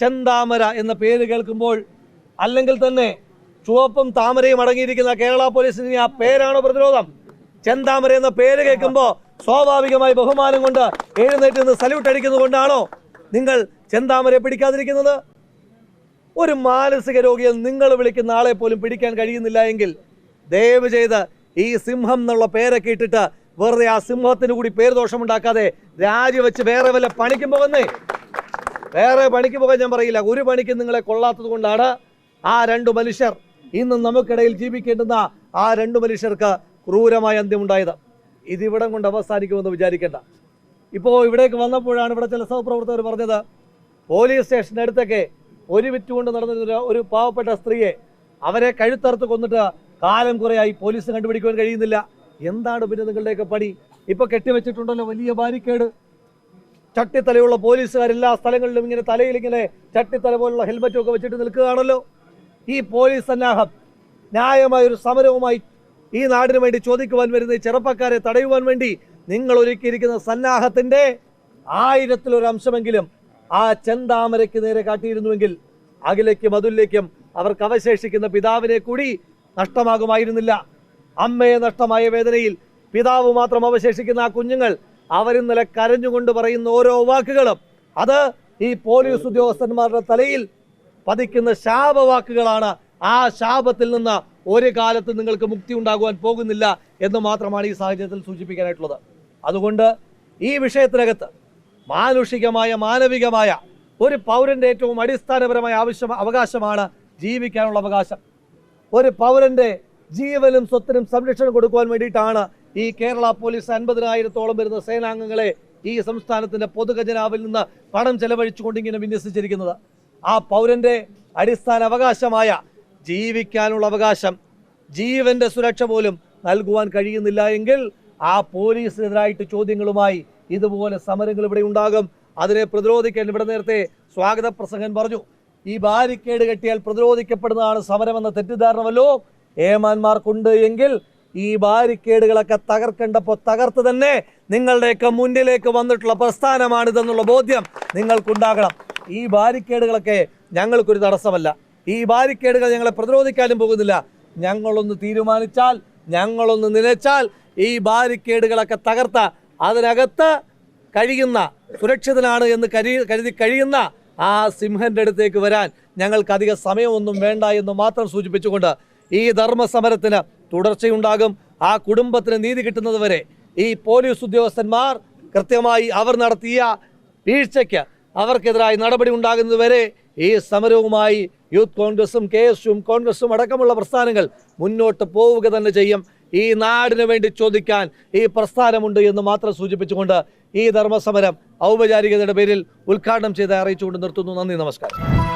ചെന്താമര എന്ന പേര് കേൾക്കുമ്പോൾ അല്ലെങ്കിൽ തന്നെ ചുവപ്പും താമരയും അടങ്ങിയിരിക്കുന്ന കേരള പോലീസിന് ആ പേരാണോ പ്രതിരോധം? ചെന്താമര എന്ന പേര് കേൾക്കുമ്പോൾ സ്വാഭാവികമായി ബഹുമാനം കൊണ്ട് എഴുന്നേറ്റ് നിന്ന് സല്യൂട്ട് അടിക്കുന്നത് കൊണ്ടാണോ നിങ്ങൾ ചെന്താമരയെ പിടിക്കാതിരിക്കുന്നത്? ഒരു മാനസിക രോഗിയെ നിങ്ങൾ വിളിക്കുന്ന ആളെ പോലും പിടിക്കാൻ കഴിയുന്നില്ല എങ്കിൽ ദയവ് ചെയ്ത് ഈ സിംഹം എന്നുള്ള പേരൊക്കെ ഇട്ടിട്ട് വെറുതെ ആ സിംഹത്തിന് കൂടി പേര് ദോഷമുണ്ടാക്കാതെ രാജിവെച്ച് വേറെ വല്ല പണിക്കും പോകുന്നേ. വേറെ പണിക്ക് പോകാൻ ഞാൻ പറയില്ല. ഒരു പണിക്ക് നിങ്ങളെ കൊള്ളാത്തത് കൊണ്ടാണ് ആ രണ്ടു മനുഷ്യർ ഇന്ന് നമുക്കിടയിൽ ജീവിക്കേണ്ടുന്ന ആ രണ്ടു മനുഷ്യർക്ക് ക്രൂരമായ അന്ത്യമുണ്ടായത്. ഇതിവിടം കൊണ്ട് അവസാനിക്കുമെന്ന് വിചാരിക്കേണ്ട. ഇപ്പോൾ ഇവിടേക്ക് വന്നപ്പോഴാണ് ഇവിടെ ചില സഹപ്രവർത്തകർ പറഞ്ഞത് പോലീസ് സ്റ്റേഷന്റെ അടുത്തൊക്കെ ഒരു വിറ്റുകൊണ്ട് നടന്നിരുന്ന ഒരു- പാവപ്പെട്ട സ്ത്രീയെ അവരെ കഴുത്തറുത്ത് കൊന്നിട്ട് കാലം കുറയായി പോലീസ് കണ്ടുപിടിക്കുവാൻ കഴിയുന്നില്ല. എന്താണ് പിന്നെ നിങ്ങളുടെയൊക്കെ പണി? ഇപ്പൊ കെട്ടിവെച്ചിട്ടുണ്ടല്ലോ വലിയ ബാരിക്കേഡ്. ചട്ടിത്തലയുള്ള പോലീസുകാർ എല്ലാ സ്ഥലങ്ങളിലും ഇങ്ങനെ തലയിൽ ഇങ്ങനെ ചട്ടിത്തല പോലുള്ള ഹെൽമറ്റും ഒക്കെ വെച്ചിട്ട് നിൽക്കുകയാണല്ലോ. ഈ പോലീസ് സന്നാഹം ന്യായമായ ഒരു സമരവുമായി ഈ നാടിനു വേണ്ടി ചോദിക്കുവാൻ വരുന്ന ഈ ചെറുപ്പക്കാരെ തടയുവാൻ വേണ്ടി നിങ്ങൾ ഒരുക്കിയിരിക്കുന്ന സന്നാഹത്തിന്റെ ആയിരത്തിലൊരു അംശമെങ്കിലും ആ ചെന്താമരയ്ക്ക് നേരെ കാട്ടിയിരുന്നുവെങ്കിൽ അഖിലേക്കും അതുല്യയ്ക്കും അവർക്ക് അവശേഷിക്കുന്ന പിതാവിനെ കൂടി നഷ്ടമാകുമായിരുന്നില്ല. അമ്മയെ നഷ്ടമായ വേദനയിൽ പിതാവ് മാത്രം അവശേഷിക്കുന്ന ആ കുഞ്ഞുങ്ങൾ അവരിന്നലെ കരഞ്ഞുകൊണ്ട് പറയുന്ന ഓരോ വാക്കുകളും. അത് ഈ പോലീസ് ഉദ്യോഗസ്ഥന്മാരുടെ തലയിൽ പതിക്കുന്ന ശാപവാക്കുകളാണ്. ആ ശാപത്തിൽ നിന്ന് ഒരു കാലത്ത് നിങ്ങൾക്ക് മുക്തി ഉണ്ടാകുവാൻ പോകുന്നില്ല എന്ന് മാത്രമാണ് ഈ സാഹചര്യത്തിൽ സൂചിപ്പിക്കാനായിട്ടുള്ളത്. അതുകൊണ്ട് ഈ വിഷയത്തിനകത്ത് മാനുഷികമായ മാനവികമായ ഒരു പൗരന്റെ ഏറ്റവും അടിസ്ഥാനപരമായ ആവശ്യം അവകാശമാണ് ജീവിക്കാനുള്ള അവകാശം. ഒരു പൗരന്റെ ജീവനും സ്വത്തിനും സംരക്ഷണം കൊടുക്കുവാൻ വേണ്ടിയിട്ടാണ് ഈ കേരള പോലീസ് അൻപതിനായിരത്തോളം വരുന്ന സേനാംഗങ്ങളെ ഈ സംസ്ഥാനത്തിന്റെ പൊതുഖജനാവിൽ നിന്ന് പണം ചെലവഴിച്ചുകൊണ്ട് ഇങ്ങനെ വിന്യസിച്ചിരിക്കുന്നത്. ആ പൗരന്റെ അടിസ്ഥാന അവകാശമായ ജീവിക്കാനുള്ള അവകാശം ജീവന്റെ സുരക്ഷ പോലും നൽകുവാൻ കഴിയുന്നില്ല എങ്കിൽ ആ പോലീസിനെതിരായിട്ട് ചോദ്യങ്ങളുമായി ഇതുപോലെ സമരങ്ങൾ ഇവിടെ ഉണ്ടാകും. അതിനെ പ്രതിരോധിക്കാൻ ഇവിടെ നേരത്തെ സ്വാഗത പ്രസംഗൻ പറഞ്ഞു. ഈ ബാരിക്കേഡ് കെട്ടിയാൽ പ്രതിരോധിക്കപ്പെടുന്നതാണ് സമരമെന്ന തെറ്റിദ്ധാരണമല്ലോ ഏമാന്മാർക്കുണ്ട് എങ്കിൽ ഈ ബാരിക്കേഡുകളൊക്കെ തകർക്കേണ്ടപ്പോൾ തകർത്ത് തന്നെ നിങ്ങളുടെയൊക്കെ മുന്നിലേക്ക് വന്നിട്ടുള്ള പ്രസ്ഥാനമാണിതെന്നുള്ള ബോധ്യം നിങ്ങൾക്കുണ്ടാകണം. ഈ ബാരിക്കേഡുകളൊക്കെ ഞങ്ങൾക്കൊരു തടസ്സമല്ല. ഈ ബാരിക്കേഡുകൾ ഞങ്ങളെ പ്രതിരോധിക്കാനും പോകുന്നില്ല. ഞങ്ങളൊന്ന് തീരുമാനിച്ചാൽ ഞങ്ങളൊന്ന് നിലച്ചാൽ ഈ ബാരിക്കേഡുകളൊക്കെ തകർത്ത അതിനകത്ത് കഴിയുന്ന സുരക്ഷിതനാണ് എന്ന് കരി കരുതി കഴിയുന്ന ആ സിംഹന്റെ അടുത്തേക്ക് വരാൻ ഞങ്ങൾക്ക് അധിക സമയമൊന്നും വേണ്ട എന്ന് മാത്രം സൂചിപ്പിച്ചുകൊണ്ട് ഈ ധർമ്മസമരത്തിന് തുടർച്ചയുണ്ടാകും. ആ കുടുംബത്തിന് നീതി കിട്ടുന്നത് വരെ ഈ പോലീസ് ഉദ്യോഗസ്ഥന്മാർ കൃത്യമായി അവർ നടത്തിയ വീഴ്ചയ്ക്ക് അവർക്കെതിരായി നടപടി ഉണ്ടാകുന്നതുവരെ ഈ സമരവുമായി യൂത്ത് കോൺഗ്രസും കെ എസ് കോൺഗ്രസും അടക്കമുള്ള പ്രസ്ഥാനങ്ങൾ മുന്നോട്ട് പോവുക തന്നെ ചെയ്യും. ഈ നാടിനു വേണ്ടി ചോദിക്കാൻ ഈ പ്രസ്ഥാനമുണ്ട് എന്ന് മാത്രം സൂചിപ്പിച്ചുകൊണ്ട് ഈ ധർമ്മസമരം ഔപചാരികതയുടെ പേരിൽ ഉദ്ഘാടനം ചെയ്ത് അറിയിച്ചുകൊണ്ട് നിർത്തുന്നു. നന്ദി നമസ്കാരം.